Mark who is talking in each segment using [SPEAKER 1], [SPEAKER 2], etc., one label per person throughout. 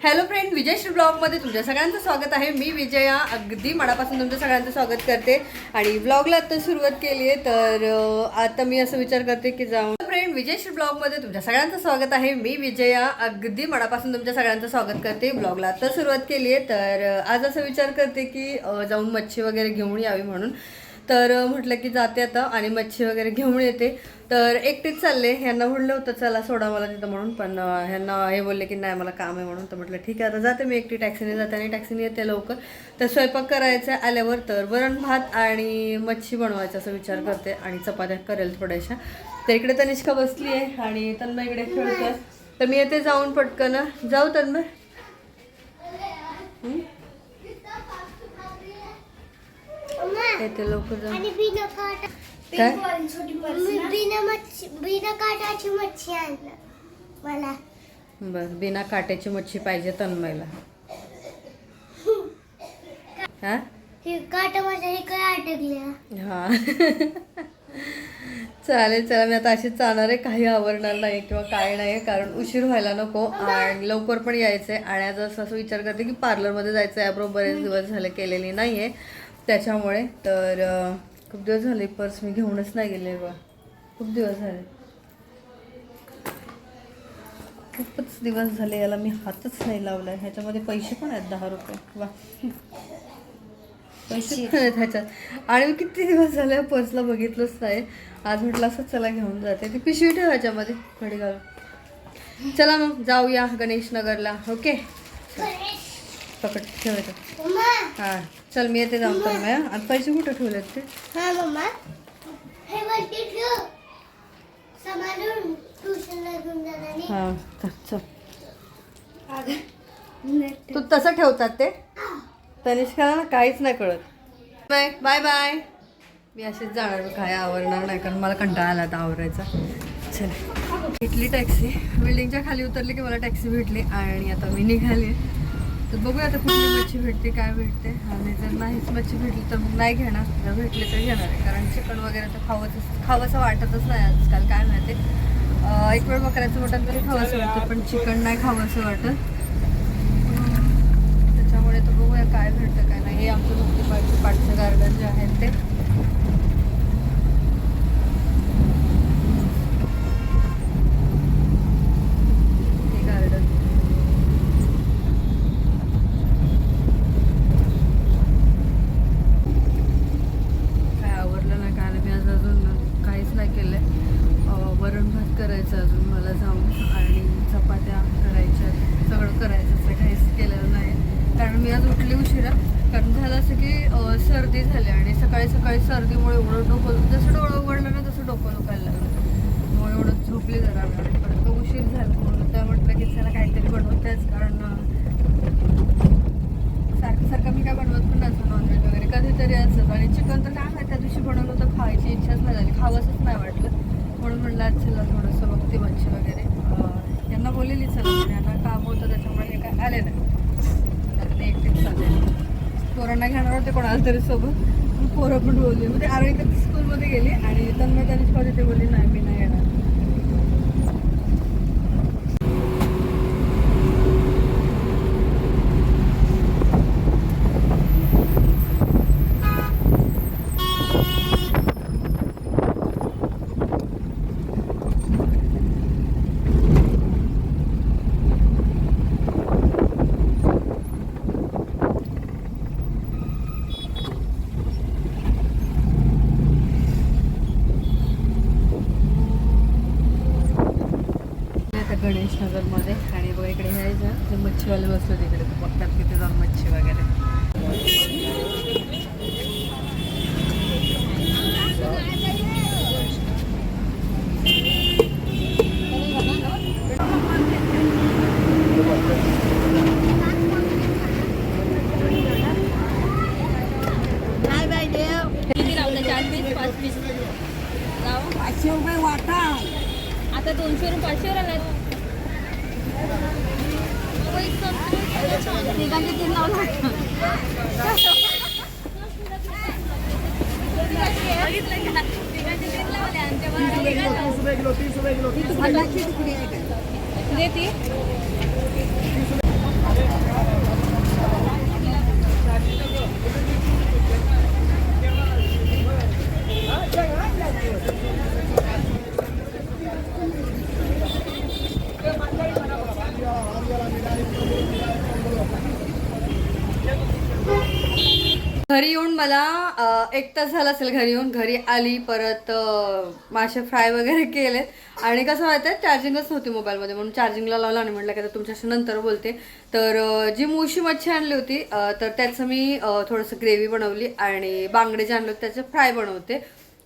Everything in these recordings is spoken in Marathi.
[SPEAKER 1] हॅलो फ्रेंड विजयश्री ब्लॉगमध्ये तुमच्या सगळ्यांचं स्वागत आहे. मी विजया अगदी मनापासून तुमचं सगळ्यांचं स्वागत करते. आणि ब्लॉगला आता सुरुवात केली आहे तर आता मी असं विचार करते की जाऊन फ्रेंड विजयश्री ब्लॉगमध्ये तुमच्या सगळ्यांचं स्वागत आहे. मी विजया अगदी मनापासून तुमच्या सगळ्यांचं स्वागत करते ब्लॉगला आता सुरुवात केली आहे तर आज असं विचार करते की जाऊन मच्छी वगैरे घेऊन यावी म्हणून. तर म्हटलं की जाते आता आणि मच्छी वगैरे घेऊन येते. तर एकटीच चालले. ह्यांना म्हणलं होतं चला सोडा मला तिथं म्हणून. पण ह्यांना हे बोलले की नाही मला काम आहे म्हणून. तर म्हटलं ठीक आहे आता जाते मी एकटी. टॅक्सीने जाते आणि टॅक्सीने येते लवकर. तर स्वयंपाक करायचा आहे आल्यावर तर वरण भात आणि मच्छी बनवायचा असं विचार करते आणि चपात्या करेल थोड्याशा. तर इकडे तनिष्का बसली आहे आणि तन्मय इकडे खेळतोय. तर मी येते जाऊन पटकन. जाऊ तन्मय. हं? येते लवकर
[SPEAKER 2] आणि बिना काटा
[SPEAKER 1] काय?
[SPEAKER 2] मी बिना मच्छी बिना काटाची मच्छी आणलं मला.
[SPEAKER 1] बर बिना काट्याची मच्छी पाहिजे तन्मयला. हा?
[SPEAKER 2] हे काटा माझ्या हे काय अटकल्या
[SPEAKER 1] हा. चालेल चला मी आता अशीच चालणार आहे. काही आवडणार नाही किंवा काय नाही कारण उशीर व्हायला नको. आणि लवकर पण यायचं आहे आणि आज असं असं विचार करते की पार्लरमध्ये जायचं आहे बरोबर बरेच दिवस झाले केलेली नाही आहे त्याच्यामुळे तर खूप दिवस झाले पर्स मी घेऊनच नाही गेले बा. खूप दिवस झाले. खूपच दिवस झाले याला मी हातच नाही लावला ह्याच्यामध्ये पैसे पण आहेत दहा रुपये. वा. पैसे पण आहेत ह्याच्यात. आणि मी किती दिवस झाले पर्सला बघितलंच नाही. आज म्हटलं असं चला घेऊन जाते. ती पिशवी ठेव ह्याच्यामध्ये घडी घालून चला मग जाऊया गणेश नगरला ओके पकड ठेवायचं हां चल मी येते जाऊन तर मी आणि पैसे कुठे ठेवलेत ते?
[SPEAKER 2] हा मम्मा हे वरती ठेव. समारून ट्युशनला घेऊन जाताना
[SPEAKER 1] हां चल चल. तू तसं ठेवतात ते? तनिष्काला ना काहीच नाही कळत. Bye bye bye. मी अशीच जाणार काय आवरणार नाही कारण मला कंटाळा आला आता आवरायचा. चल. भेटली टॅक्सी बिल्डिंगच्या खाली उतरली की मला टॅक्सी भेटली आणि आता मी निघाली. तर बघूया आता कुठली मच्छी भेटते काय भेटते. आणि जर नाहीच मच्छी भेटली तर मग नाही घेणार. जर भेटली तर घेणार आहे. कारण चिकन वगैरे तर खावंच खावंसं वाटतच नाही आजकाल काय माहिती. एक वेळ बकऱ्याचं मटण तरी खावंसं वाटतं पण चिकन नाही खावंसं वाटत. त्याच्यामुळे तर बघूया काय भेटतं काय नाही. हे आमचं मुक्ती पाठचं पाठचं गार्डन जे आहे ते हे गार्डन काय आवडलं नाही काय नाही मी आज अजून काहीच नाही केलं आहे वरण भात करायचं अजून मला जाऊन आणि चपात्या करायच्या सगळं करायचं असं काहीच केलेलं नाही कारण मी आज उठली उशिरा. कारण झालं असं की सर्दी झाली आणि सकाळी सकाळी सर्दीमुळे एवढं डोकं जसं डोळं उघडलं ना तसं डोकं दुखायला लागलं. मग एवढं झोपली जरा परत तो उशीर झाला. म्हणून त्या म्हटलं की चला काहीतरी बनवतेच कारण सारखं सारखं मी काय बनवत पण नसतो नॉनव्हेज वगैरे. कधीतरी असंच. आणि चिकन तर काय त्या दिवशी बनवलं तर खायची इच्छाच नाही झाली. खावंसंच नाही वाटलं. म्हणून म्हणलं आज चला थोडंसं बघते मच्छी वगैरे. यांना बोललेली चला. यांना काम होतं त्याच्यामुळे हे काय आले नाही आता मी एकटीच चालले पोरांना घेणार होते कोणाला तरी सोबत. पोरं पण बोलली. म्हणजे आरोही तर स्कूलमध्ये गेली आणि त्यांना त्यांनीच कधी ते बोलली नाही मी नाही येणार. आता गणेश नगरमध्ये आणि बघा इकडे यायचं जे मच्छीवाले बसले तिकडे ते बघतात तिथे जाऊन मच्छी वगैरे.
[SPEAKER 3] किती लावलं चार पीस पाच पीस. लाव
[SPEAKER 4] पाचशे रुपये वाटा.
[SPEAKER 3] आता दोनशे रुपये पाचशे आलात
[SPEAKER 4] किलो तीस रुपये किलो तीस
[SPEAKER 1] घरी येऊन मला एक तास झाला असेल घरी येऊन. घरी आली परत मासे फ्राय वगैरे केलेत आणि कसं माहिती आहे चार्जिंगच नव्हती मोबाईलमध्ये. म्हणून चार्जिंगला लावलं आणि म्हटलं की आता तुमच्याशी नंतर बोलते. तर जी मुशी मच्छी आणली होती तर त्याचं मी थोडंसं ग्रेव्ही बनवली आणि बांगडे जे आणले होते त्याचे फ्राय बनवते.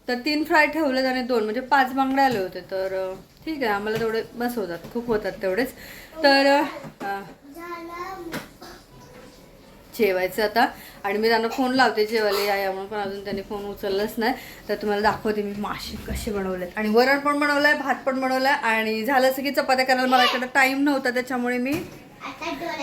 [SPEAKER 1] तर तीन फ्राय ठेवलेत आणि दोन म्हणजे पाच बांगडे आले होते. तर ठीक आहे आम्हाला तेवढे बस होतात खूप होतात तेवढेच. तर जेवायचं आता. आणि मी त्यांना फोन लावते जेवायला या म्हणून पण अजून त्यांनी फोन उचललाच नाही. तर तुम्हाला दाखवते मी मासे कसे बनवले आणि वरण पण बनवलंय भात पण बनवलाय आणि झालं असं की चपात्या करायला मला इकडं टाईम नव्हता त्याच्यामुळे मी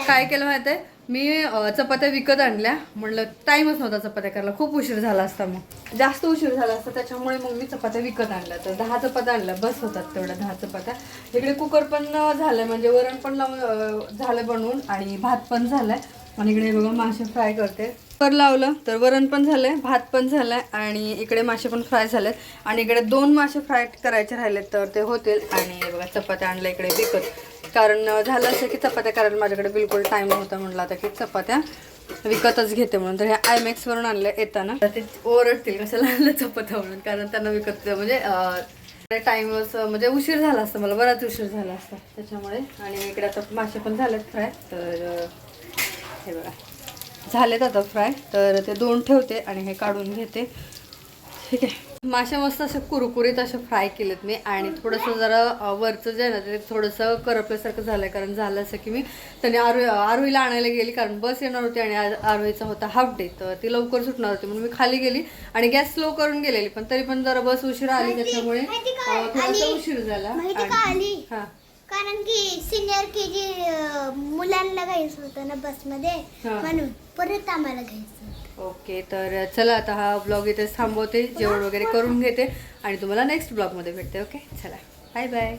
[SPEAKER 1] काय केलं माहिती आहे मी चपात्या विकत आणल्या. म्हणलं टाईमच नव्हता चपात्या करायला. खूप उशीर झाला असता मग. जास्त उशीर झाला असता त्याच्यामुळे मग मी चपात्या विकत आणल्या. तर दहा चपात्या आणल्या. बस होतात तेवढ्या दहा चपात्या. इकडे कुकर पण झालं म्हणजे वरण पण लावून झालं बनवून आणि भात पण झालाय. आणि इकडे बघा मासे फ्राय करते. कुकर लावलं तर वरण पण झालंय भात पण झालाय आणि इकडे मासे पण फ्राय झालेत. आणि इकडे दोन मासे फ्राय करायचे राहिलेत तर ते होतील. आणि बघा चपात्या आणल्या इकडे विकत. कारण झालं असं की चपात्या करायला माझ्याकडे बिलकुल टाईम नव्हता म्हटलं आता की चपात्या विकतच घेते म्हणून. तर हे आयमॅक्स वरून आणलं येताना. तर ते ओरडतील कशाला आणलं चपात्या म्हणून? कारण त्यांना विकत म्हणजे टाईमच म्हणजे उशीर झाला असता मला बराच उशीर झाला असता त्याच्यामुळे. आणि इकडे आता मासे पण झालेत फ्राय तर हे बघा. झालेत आता फ्राय. तर ते दोन ठेवते आणि हे काढून घेते. ठीक आहे. मासे मस्त असे कुरकुरीत असे फ्राय केलेत मी. आणि थोडंसं जरा वरचं जे आहे ना ते थोडंसं करपल्यासारखं झालं आहे कारण झालं असं की मी त्याने आरो आरोहीला आणायला गेली. कारण बस येणार होती आणि आज आरोहीचा होता हाफ डे तर ती लवकर सुटणार होती. म्हणून मी खाली गेली. आणि गॅस स्लो करून गेलेली. पण तरी पण जरा बस उशिरा आली त्याच्यामुळे थोडासा. उशीर झाला? हा.
[SPEAKER 2] कारण की सिनियर के जी मुलांना घ्यायचं होतं ना बसमध्ये
[SPEAKER 1] हा.
[SPEAKER 2] म्हणून परत आम्हाला घ्यायचं होतं.
[SPEAKER 1] ओके तर चला आता हा ब्लॉग इथेच थांबवते. जेवण वगैरे करून घेते. आणि तुम्हाला नेक्स्ट ब्लॉगमध्ये भेटते ओके? चला. Bye bye